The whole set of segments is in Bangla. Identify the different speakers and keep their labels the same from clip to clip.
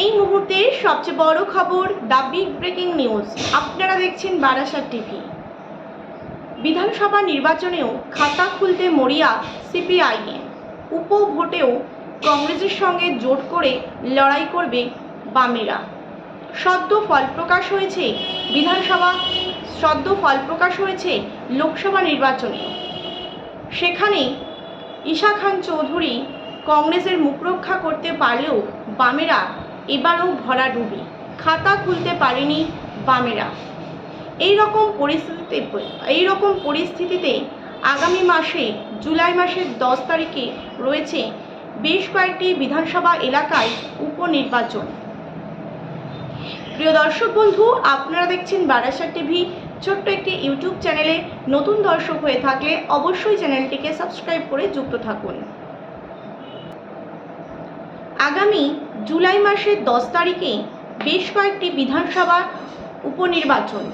Speaker 1: এই মুহূর্তের সবচেয়ে বড় খবর দ্য বিগ ব্রেকিং নিউজ। আপনারা দেখছেন বারাসাত টিভি। বিধানসভা নির্বাচনেও খাতা খুলতে মরিয়া সিপিআইএম উপভোটেও কংগ্রেসের সঙ্গে জোট করে লড়াই করবে বামেরা। সদ্য ফল প্রকাশ হয়েছে বিধানসভা, সদ্য ফল প্রকাশ হয়েছে লোকসভা নির্বাচনে সেখানে ঈশা খান চৌধুরী কংগ্রেসের মুখ রক্ষা করতে পারলেও বামেরা এবারও ভরাডুবি খাতা খুলতে পারেনি বামেরা। এই রকম পরিস্থিতিতে এই রকম পরিস্থিতিতে আগামী মাসে জুলাই মাসের দশ তারিখে রয়েছে বেশ কয়েকটি বিধানসভা এলাকায় উপনির্বাচন। প্রিয় দর্শক বন্ধু, আপনারা দেখছেন বারাসাত টিভি। ছোট্ট একটি ইউটিউব চ্যানেলে নতুন দর্শক হয়ে থাকলে অবশ্যই চ্যানেলটিকে সাবস্ক্রাইব করে যুক্ত থাকুন। আগামী জুলাই মাসের দশ তারিখে বেশ কয়েকটি বিধানসভা উপনির্বাচন।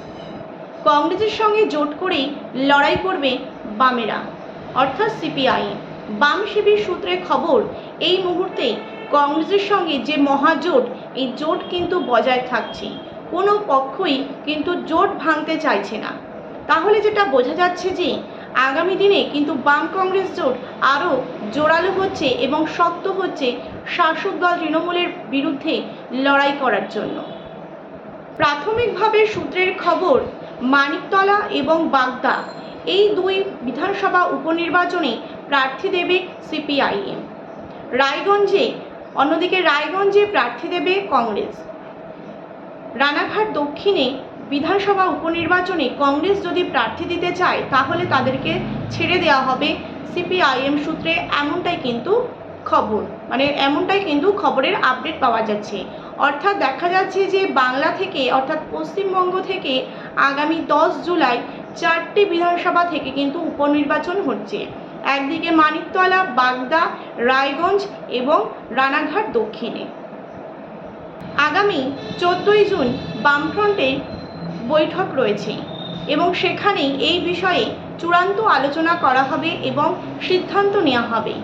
Speaker 1: কংগ্রেসের সঙ্গে জোট করেই লড়াই করবে বামেরা, অর্থাৎ সিপিআই। বাম শিবির সূত্রে খবর, এই মুহূর্তে কংগ্রেসের সঙ্গে যে মহাজোট, এই জোট কিন্তু বজায় থাকছে। কোনো পক্ষই কিন্তু জোট ভাঙতে চাইছে না। তাহলে যেটা বোঝা যাচ্ছে যে, আগামী দিনে কিন্তু বাম কংগ্রেস জোট আরও জোরালো হচ্ছে এবং শক্ত হচ্ছে শাসক দল তৃণমূলের বিরুদ্ধে লড়াই করার জন্য। প্রাথমিকভাবে সূত্রের খবর, মানিকতলা এবং বাগদা এই দুই বিধানসভা উপনির্বাচনে প্রার্থী দেবে সিপিআইএম। রায়গঞ্জে, অন্যদিকে রায়গঞ্জে প্রার্থী দেবে কংগ্রেস। রানাঘাট দক্ষিণে বিধানসভা উপনির্বাচনে কংগ্রেস যদি প্রার্থী দিতে চায়, তাহলে তাদেরকে ছেড়ে দেওয়া হবে সিপিআইএম সূত্রে। এমনটাই কিন্তু খবর। মানে এমনটাই কিন্তু খবরের আপডেট পাওয়া যাচ্ছে। অর্থাৎ দেখা যাচ্ছে যে বাংলা থেকে, অর্থাৎ পশ্চিমবঙ্গ থেকে আগামী দশ জুলাই চারটি বিধানসভা থেকে কিন্তু উপনির্বাচন হচ্ছে। একদিকে মানিকতলা, বাগদা, রায়গঞ্জ এবং রানাঘাট দক্ষিণে। আগামী চোদ্দোই জুন বামফ্রন্টের বৈঠক রয়েছে এবং সেখানেই এই বিষয়ে চূড়ান্ত আলোচনা করা হবে এবং সিদ্ধান্ত নেওয়া হবে।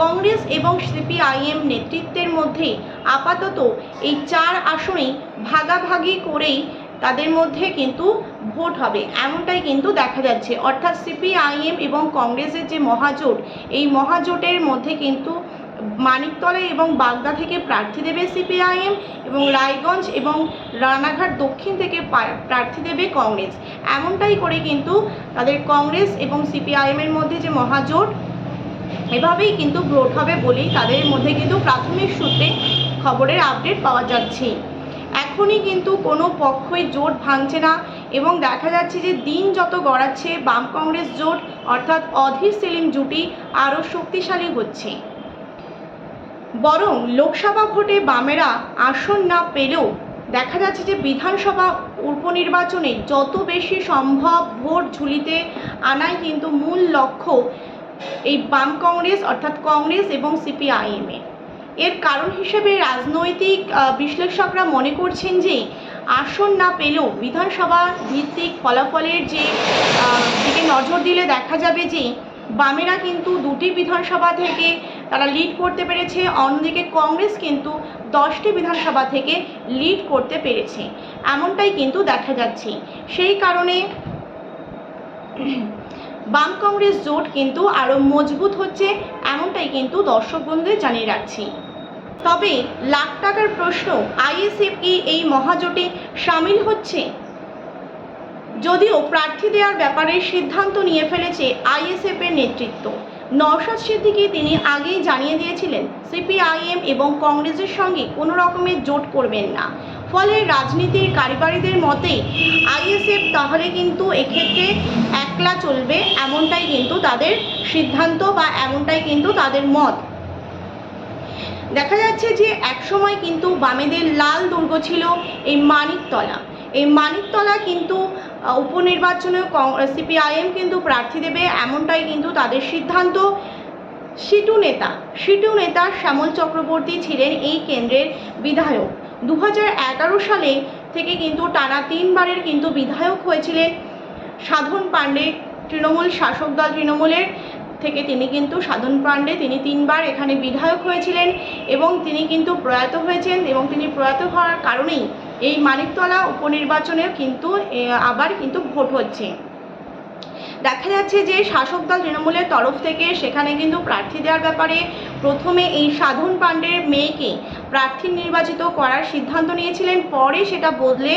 Speaker 1: কংগ্রেস এবং সিপিআইএম নেতৃত্বের মধ্যে আপাতত এই চার আসনেই ভাগাভাগি করেই তাদের মধ্যে কিন্তু ভোট হবে। এমনটাই কিন্তু দেখা যাচ্ছে। অর্থাৎ সিপিআইএম এবং কংগ্রেসের যে মহাজোট, এই মহাজোটের মধ্যে কিন্তু মানিকতলা এবং বাগদা থেকে প্রার্থী দেবে সিপিআইএম এবং রায়গঞ্জ এবং রানাঘাট দক্ষিণ থেকে প্রার্থী দেবে কংগ্রেস। এমনটাই করে কিন্তু তাদের কংগ্রেস এবং সিপিআইএমের মধ্যে যে মহাজোট এভাবেই কিন্তু ভোট হবে বলেই তাদের মধ্যে কিন্তু প্রাথমিক সূত্রে খবরের আপডেট পাওয়া যাচ্ছে। এখনই কিন্তু কোনো পক্ষই জোট ভাঙছে না এবং দেখা যাচ্ছে যে দিন যত গড়াচ্ছে, বাম কংগ্রেস জোট অর্থাৎ অধীর সেলিম জুটি আরও শক্তিশালী হচ্ছে। বরং লোকসভা ভোটে বামেরা আসন না পেলেও দেখা যাচ্ছে যে বিধানসভা উপনির্বাচনে যত বেশি সম্ভব ভোট ঝুলিতে আনাই কিন্তু মূল লক্ষ্য এই বাম কংগ্রেস অর্থাৎ কংগ্রেস এবং সিপিআইএমের এর কারণ হিসেবে রাজনৈতিক বিশ্লেষকরা মনে করছেন যে আসন না পেলেও বিধানসভা ভিত্তিক ফলাফলের যে দিকে নজর দিলে দেখা যাবে যে বামেরা কিন্তু দুটি বিধানসভা থেকে তারা লিড করতে পেরেছে, অন্যদিকে কংগ্রেস কিন্তু দশটি বিধানসভা থেকে লিড করতে পেরেছে। এমনটাই কিন্তু দেখা যাচ্ছে। সেই কারণে বাম কংগ্রেস জোট কিন্তু আরও মজবুত হচ্ছে, এমনটাই কিন্তু দর্শক বন্ধুদের জানিয়ে রাখছি। তবে লাখ টাকার প্রশ্ন, আইএসএফ কি এই মহাজোটে সামিল হচ্ছে? যদিও প্রার্থী দেওয়ার ব্যাপারে সিদ্ধান্ত নিয়ে ফেলেছে আইএসএফ এর নেতৃত্ব, নওশাদ সিদ্দিকী তিনি আগেই জানিয়ে দিয়েছিলেন, সিপিআইএম এবং কংগ্রেসের সঙ্গে কোনো রকমের জোট করবেন না। ফলে রাজনীতির কারিগরিদের মতে, আইএসএফ তাহলে কিন্তু এক্ষেত্রে একলা চলবে, এমনটাই কিন্তু তাদের সিদ্ধান্ত বা এমনটাই কিন্তু তাদের মত। দেখা যাচ্ছে যে একসময় কিন্তু বামেদের লাল দুর্গ ছিল এই মানিকতলা। এই মানিকতলা কিন্তু উপনির্বাচনে সিপিআইএম কিন্তু প্রার্থী দেবে, এমনটাই কিন্তু তাদের সিদ্ধান্ত। সিটু নেতা সিটু নেতা শ্যামল চক্রবর্তী ছিলেন এই কেন্দ্রের বিধায়ক। দু হাজার এগারো সালে থেকে কিন্তু টানা তিনবারের কিন্তু বিধায়ক হয়েছিলেন সাধন পাণ্ডে, তৃণমূল শাসক দল তৃণমূলের থেকে তিনি কিন্তু সাধন পাণ্ডে, তিনি তিনবার এখানে বিধায়ক হয়েছিলেন এবং তিনি কিন্তু প্রয়াত হয়েছেন এবং তিনি প্রয়াত হওয়ার কারণেই এই মানিকতলা উপনির্বাচনেও কিন্তু আবার কিন্তু ভোট হচ্ছে। দেখা যাচ্ছে যে শাসক দল তৃণমূলের তরফ থেকে সেখানে কিন্তু প্রার্থী দেওয়ার ব্যাপারে প্রথমে এই সাধন পাণ্ডের মেয়েকে প্রার্থী নির্বাচিত করার সিদ্ধান্ত নিয়েছিলেন। পরে সেটা বদলে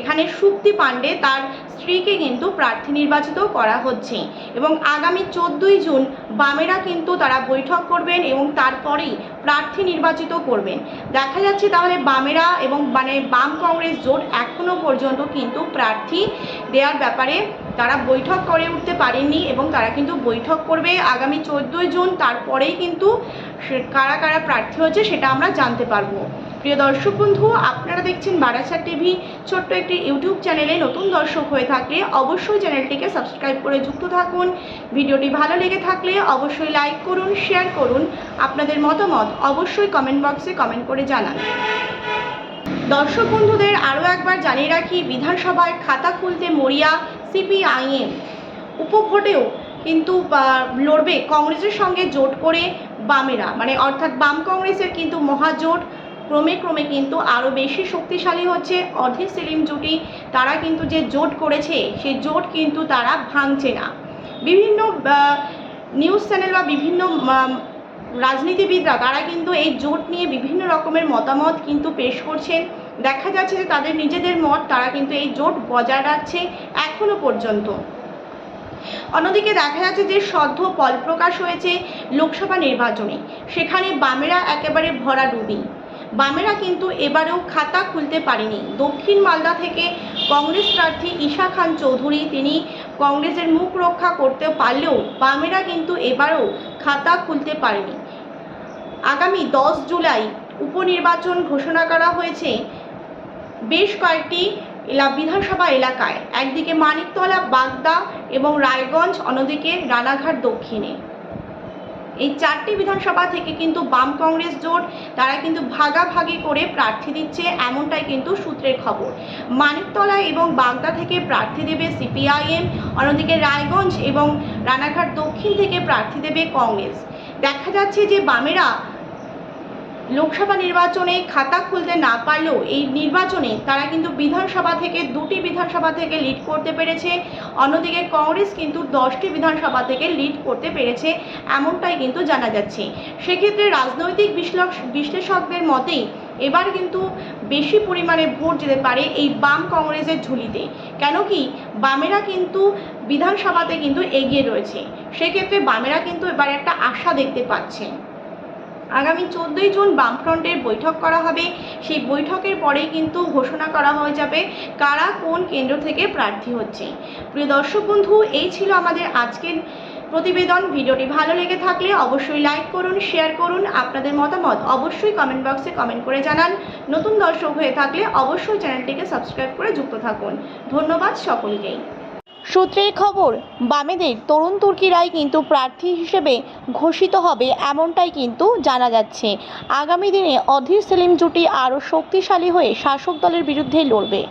Speaker 1: এখানে সুক্তি পাণ্ডে তার স্ত্রীকে কিন্তু প্রার্থী নির্বাচিত করা হচ্ছে এবং আগামী চোদ্দোই জুন বামেরা কিন্তু তারা বৈঠক করবেন এবং তারপরেই প্রার্থী নির্বাচিত করবেন। দেখা যাচ্ছে তাহলে বামেরা এবং মানে বাম কংগ্রেস জোট এখনও পর্যন্ত কিন্তু প্রার্থী দেওয়ার ব্যাপারে তারা বৈঠক করে উঠতে পারেননি এবং তারা কিন্তু বৈঠক করবে আগামী চোদ্দোই জুন। তারপরেই কিন্তু কারা কারা প্রার্থী হচ্ছে সেটা আমরা জানতে পারব। প্রিয় দর্শক বন্ধু, আপনারা দেখছেন বারাসাত টিভি। ছোট্ট একটি ইউটিউব চ্যানেলে নতুন দর্শক হয়ে থাকলে অবশ্যই চ্যানেলটিকে সাবস্ক্রাইব করে যুক্ত থাকুন। ভিডিওটি ভালো লেগে থাকলে অবশ্যই লাইক করুন, শেয়ার করুন। আপনাদের মতামত অবশ্যই কমেন্ট বক্সে কমেন্ট করে জানান। দর্শক বন্ধুদের আরও একবার জানিয়ে রাখি, বিধানসভায় খাতা খুলতে মরিয়া সিপিআইএম। উপভোটেও কিন্তু লড়বে কংগ্রেসের সঙ্গে জোট করে বামেরা। মানে অর্থাৎ বাম কংগ্রেসের কিন্তু মহাজোট ক্রমে ক্রমে কিন্তু আরও বেশি শক্তিশালী হচ্ছে। অধীর সেলিম জুটি, তারা কিন্তু যে জোট করেছে সেই জোট কিন্তু তারা ভাঙছে না। বিভিন্ন নিউজ চ্যানেল বা বিভিন্ন রাজনীতিবিদরা তারা কিন্তু এই জোট নিয়ে বিভিন্ন রকমের মতামত কিন্তু পেশ করছেন। দেখা যাচ্ছে যে তাদের নিজেদের মত তারা কিন্তু এই জোট বজায় রাখছে এখনও পর্যন্ত। অন্যদিকে দেখা যাচ্ছে যে সদ্য ফলপ্রকাশ হয়েছে লোকসভা নির্বাচনে। সেখানে বামেরা একেবারে ভরাডুবি। বামেরা কিন্তু এবারেও খাতা খুলতে পারেনি। দক্ষিণ মালদা থেকে কংগ্রেস প্রার্থী ঈশা খান চৌধুরী তিনি কংগ্রেসের মুখ রক্ষা করতে পারলেও বামেরা কিন্তু এবারও খাতা খুলতে পারেনি। আগামী দশ জুলাই উপনির্বাচন ঘোষণা করা হয়েছে বেশ কয়েকটি এলা বিধানসভা এলাকায়। একদিকে মানিকতলা, বাগদা এবং রায়গঞ্জ, অন্যদিকে রানাঘাট দক্ষিণে। এই চারটি বিধানসভা থেকে কিন্তু বাম কংগ্রেস জোট, তারা কিন্তু ভাগাভাগি করে প্রার্থী দিচ্ছে, এমনটাই কিন্তু সূত্রের খবর। মানিকতলা এবং বাগদা থেকে প্রার্থী দেবে সিপিআইএম, অন্যদিকে রায়গঞ্জ এবং রানাঘাট দক্ষিণ থেকে প্রার্থী দেবে কংগ্রেস। দেখা যাচ্ছে যে বামেরা লোকসভা নির্বাচনে খাতা খুলতে না পারলেও এই নির্বাচনে তারা কিন্তু বিধানসভা থেকে দুটি বিধানসভা থেকে লিড করতে পেরেছে। অন্যদিকে কংগ্রেস কিন্তু দশটি বিধানসভা থেকে লিড করতে পেরেছে এমনটাই কিন্তু জানা যাচ্ছে। সেক্ষেত্রে রাজনৈতিক বিশ্লেষ- বিশ্লেষকদের মতেই এবার কিন্তু বেশি পরিমাণে ভোট যেতে পারে এই বাম কংগ্রেসের ঝুলিতে। কেন কি বামেরা কিন্তু বিধানসভাতে কিন্তু এগিয়ে রয়েছে। সেক্ষেত্রে বামেরা কিন্তু এবার একটা আশা দেখতে পাচ্ছে। আগামী চোদ্দোই জুন বামফ্রন্টের বৈঠক করা হবে। সেই বৈঠকের পরেই কিন্তু ঘোষণা করা হয়ে যাবে কারা কোন কেন্দ্র থেকে প্রার্থী হচ্ছে। প্রিয় দর্শক বন্ধু, এই ছিল আমাদের আজকের প্রতিবেদন। ভিডিওটি ভালো লেগে থাকলে অবশ্যই লাইক করুন, শেয়ার করুন। আপনাদের মতামত অবশ্যই কমেন্ট বক্সে কমেন্ট করে জানান। নতুন দর্শক হয়ে থাকলে অবশ্যই চ্যানেলটিকে সাবস্ক্রাইব করে যুক্ত থাকুন। ধন্যবাদ সকলকেই। সূত্রের খবর, বামেদের তরুণ তুর্কিরাই কিন্তু প্রার্থী হিসেবে ঘোষিত হবে এমনটাই কিন্তু জানা যাচ্ছে। আগামী দিনে অধীর সেলিম জুটি আরও শক্তিশালী হয়ে শাসক দলের বিরুদ্ধে লড়বে।